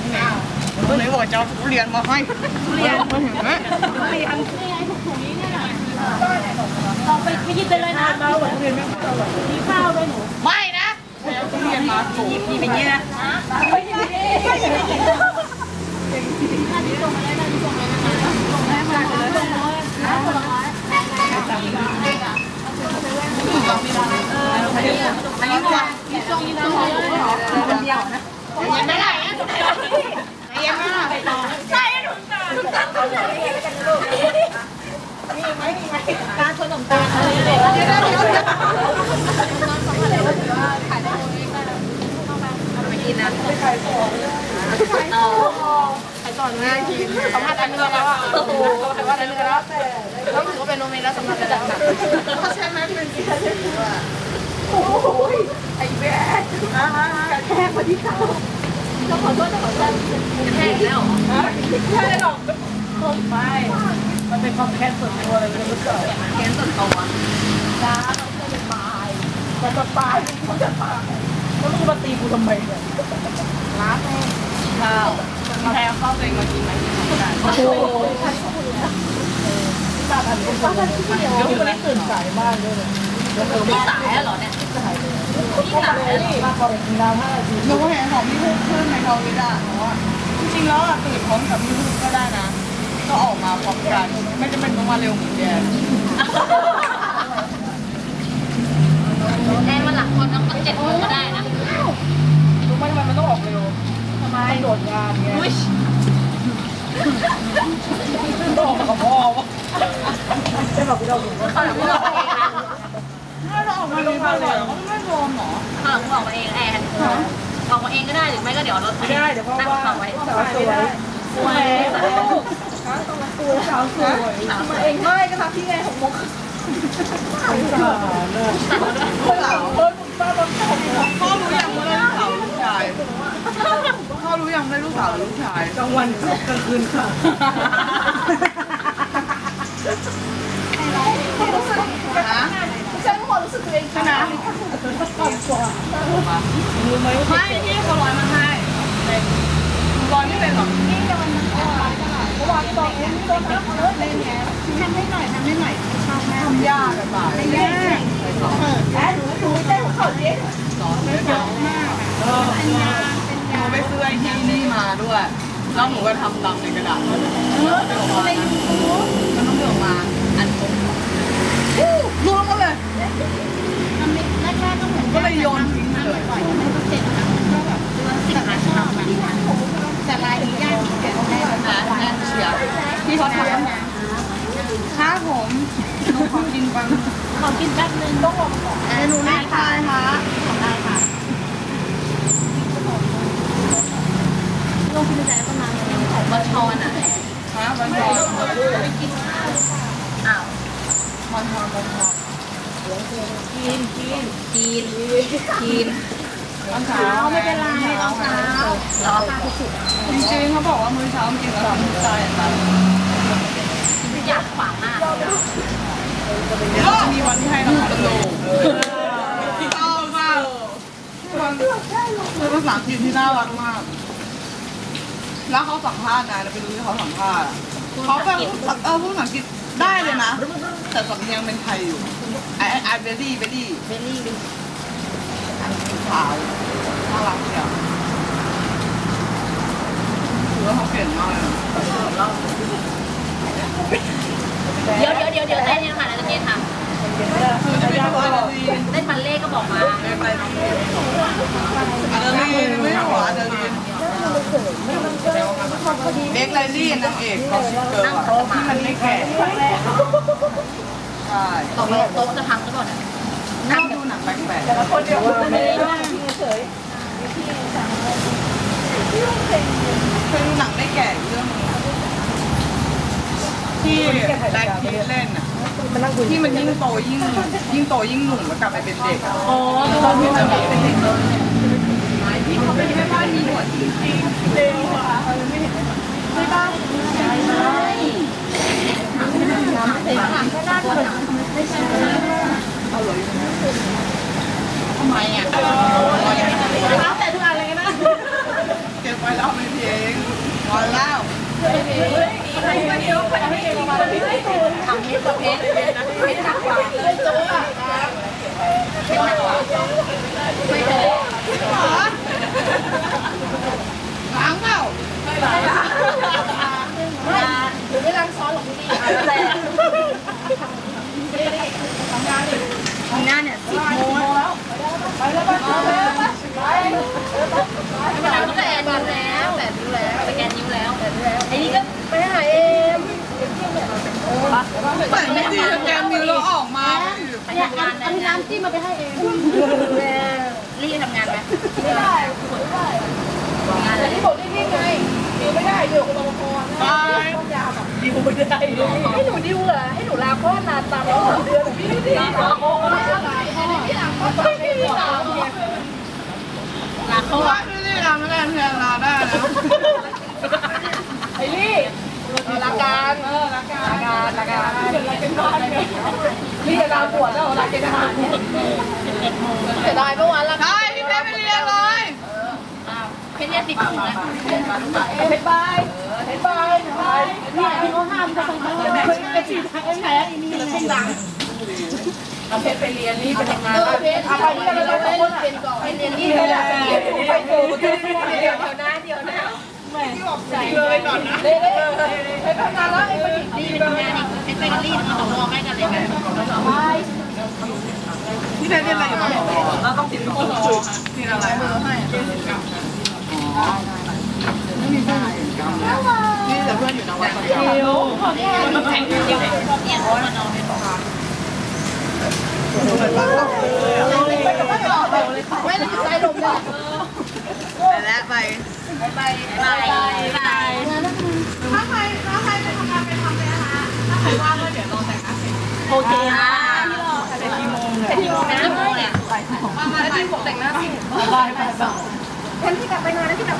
งเนี่ยคนไหนบอกจะเอาทุเรียนมาให้ทุเรียนมาเห็นไหมเราไปไปยิบไปเลยนะมีข้าวด้วยหนูไม่นะเอาทุเรียนมาสูงนี่เป็นเงี้ยนะอันนี้ว่ามีช่วงมีช่วงคนเดียวนะยังไม่ะยังไม่ได้ใช่หนูหนูตั้งตัวเลย มีไหมมีไหมการขนมตาอะไรเด็กเดี๋ยวเดี๋ยวเดี๋ยวไปกินนะไข่ต่อไข่ต่อเนื้อกินสัมผัสได้เนื้อแล้วอะโอ้โหสัมผัสได้เนื้อแล้วแล้วถือว่าเป็นโนเมนแล้วสัมผัสได้หนักเขาใช้ไหมเป็นกินแค่ว่าไอ้แม่กระแทกมาที่เขาจะขอโทษจะขอโทษกระแทกแล้วเหรอไม่ใช่หรอ ไม่มันเป็นความแค้นส่วนตัวเลยไม่รู้เกิดแค้นส่วนตัวจ้าเราจะตายมันจะตายมันจะตายแล้วมึงมาตีกูทำไมเนี่ยร้านแม่ข้าวแพ้ข้าวตัวเองมากินไหมโอ้โหป้าทันก็ป้าทันที่เดียววันนี้ตื่นสายมากเลยตื่นสายแล้วเหรอเนี่ยที่ไหนมาก่อนกินน้ำห้านาทีหนูเห็นของพี่พุกขึ้นในทวิตอะหนูว่าจริงๆแล้วอะตื่นพร้อมกับพี่พุกก็ได้นะ ก็ออกมาพร้อมกัน ไม่จำเป็นต้องมาเร็วเหมือนแกแอนวันหลังคนต้องเจ็ดโมงก็ได้นะรู้ไหมทำไมมันต้องออกเร็วทำไมโดดงานไงต้องออกมากับพ่อวะใช่แบบพี่เราดูว่าเขาหลังมึงออกมาเองนะถ้าเราออกมาเร็วไปเลยไม่โดนหรอเขาหลังมึงออกมาเองแอนออกมาเองก็ได้หรือไม่ก็เดี๋ยวรถไม่ได้เดี๋ยวเพราะว่าตั้งไว้สาวสวยสวย สาวสวยมาเองไม่ก็ทำพี่ไงของมุกสาวเนอะสาวเออป้าบ้าพ่อรู้ยังว่าได้ลูกสาวลูกชายพ่อรู้ยังได้ลูกสาวหรือลูกชายกลางวันกลางคืนค่ะฮะฉันความรู้สึกตัวเองใช่ไหมรู้ไหมไม่ที่เขาร้อยมาให้ร้อยไม่เป็นหรอ เมื่อวานบอกเองนี่โดนน้ำเยอะเลยเนี่ย ทำให้หน่อยทำให้หน่อยชอบแม่ทำยากกันบ่ายแม่แล้หนูหนูได้ของเขาดิเยอะมากดูไปซื้อไอ้ที่นี่มาด้วยแล้วหนูก็ทำตามในกระดาษเลยไปออกมานะมันต้องเลือมาอันตรงรวมกันเลยก็เลยโยนทิ้งเลย สิบห้าชอบแต่ลายนี้ยากเกิดได้ นะแน่นเชียร์ที่เขาทำครับผมหนูขอกินปัง ขอกินแป๊บนึงต้องลงก่อนเมนูนี้ทายค่ะได้ค่ะลงพิมพ์ใจประมาณของบอชอนอะฮะวันทอนอ้าววันทอนวันทอนกินกินกินกินวันเช้าไม่เป็นไรรองเท้ารอค่ะที่สุดจริงๆเขาบอกว่ามื้อเช้ากินแล้วทำใจอะอยากขวางมาก เดี๋ยวจะมีวันที่ให้น้ำมันโลชอบมากมันคือภาษาจีนที่น่ารักมาก แล้วเขาสัมภาษณ์นะเราไปดูที่เขาสัมภาษณ์อะเขาแบบเออพูดภาษาอังกฤษได้เลยนะ แต่สำเนียงเป็นไทยอยู่ไอไอเบลลี่เบลลี่เบลลี่ดิขาวน่ารักเชียวถือว่าเขาเก่งมากเลยนะเดี๋ยวเดี๋ยวเดี๋ยวเดี๋ยวได้เนี่ยค่ะนาจะเย็นค่ะคือจะ เป็นตัวอะไรดีได้พันเล่ก็บอกมาเรียกไร้เดลีนไม่หัวาเดลีนเด็กไลลี่นางเอกเขาชิปเกอร์ที่มันไม่แก่ใช่ตกลงโต๊ะจะพังหรือเปล่าเนี่ยชอบดูหนังแปลกๆแต่ละคนเดียวไม่ได้เฉยๆเคยดูหนังไม่แก่อีกเรื่องหนึงอะ ที่แบล็คพีทเล่นอะที่มันยิ่งโตยิ่งยิ่งโตยิ่งหนุ่มแล้วกลับไปเป็นเด็กอะอ๋อตอนที่มันเป็นเด็กที่เขาเป็นแม่บ้านมีหนวดจริงๆเร็วอะไม่เห็นไม่บ้านใช่ใช่ทำไมอะแล้วแต่ทุกอันเลยนะเก็บไว้เราไม่เพลงงอนแล้วทำมิตรประเภทไม่หนักกว่าไม่โจ๊กอะไม่หนักกว่าไม่โจ๊กล้างเปล่าหรือไม่ล้างช้อนหรอกพี่แต่ทำงานดิทำงานเนี่ยสิบโมงแล้ว ไปแล้วไปแล้วไป แล้วไปแล้วสแกนนิ้วแล้วแปดนิ้วแล้วสแกนนิ้วแล้วแปดนิ้วแล้วไอ้นี่ก็ไปหาเอ็มแต่ไม่ดีแกมิวเราออกมาไปทำงานนะน้ำจิ้มมาไปให้เอ็มรีบทำงานไหมไม่ได้ไม่ได้งานที่บอกนิ่งไงดิวไม่ได้อยู่กับรปภไปดิวไม่ได้ให้หนูดิวเหรอให้หนูลาคลอดนานตามแล้วเดือนพี่ไม่ได้ลาคลอดไม่ได้ลาคลอดไม่ได้ลาคลอด ลาลอว่าดไม่ได้ทำไม่ได้เพื่อนเราได้แล้วไอ้ลี่ลาการเออลาการลาการลาการเป็นบ้านเนี่ยนี่จะลาปวดแล้วลาเกณฑ์ทหารเนี่ยเสียดายเมื่อวานลาได้พี่เพชรไปเรียนเลยเพชรเนี่ยติดถุงนะเพชรบายเพชรบายเนี่ยที่เขาห้ามจะทำเป็นสีทางแพ้อีนี่เลยดัง เอาเพชรไปเรียนนี่ไปทำงานเออเพชรอะไรที่เราต้องคนเป็นก่อนไปเรียนนี่เลยอะไปเจอเดี๋ยวนะเดี๋ยวนะเลยก่อนนะเล่เล่ไปทำงานแล้วไอ้ประดิษฐ์ดีไปทำงานอีกเพชรไปกันรีดมาสองวอใกล้กันเลยไหมไปพี่เพชรเรียนอะไรอยู่บ้างเราต้องติดต่อเรียนอะไรเบอร์ให้นี่แต่เพื่อนอยู่นวัดประจำมันแข็งจริงเนี่ยเขาเรานอ ไม่ไม่ได้ใจลมเลยไปแล้วไปไปไปไปไปถ้าใครถ้าใครไปทำงานไปทำเลยนะคะถ้าใครว่างก็เดี๋ยวรอแต่งหน้าเสร็จโอเคค่ะแต่กี่โมงเป็นกี่โมงนะกี่โมงเนี่ยประมาณที่ผมแต่งหน้าสิฉันที่กลับไปนอนแล้วที่กลับ